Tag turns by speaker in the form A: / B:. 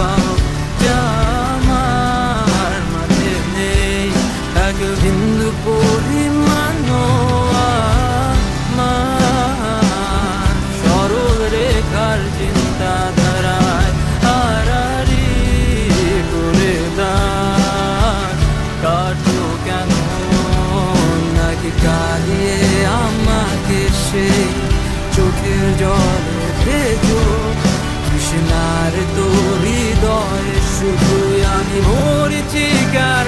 A: পাও যা আমার মাঝে নেই এক বিন্দু পরিমাণও আমার সরল রেখার চিন্তা ধারায় হারারি করে দান কাটো কেন নাকি কাঁদিয়ে আমাকে সেই চোখের জলে ভেজো কৃষ্ণার তোর নয় শুধু আমি ভরেছি গা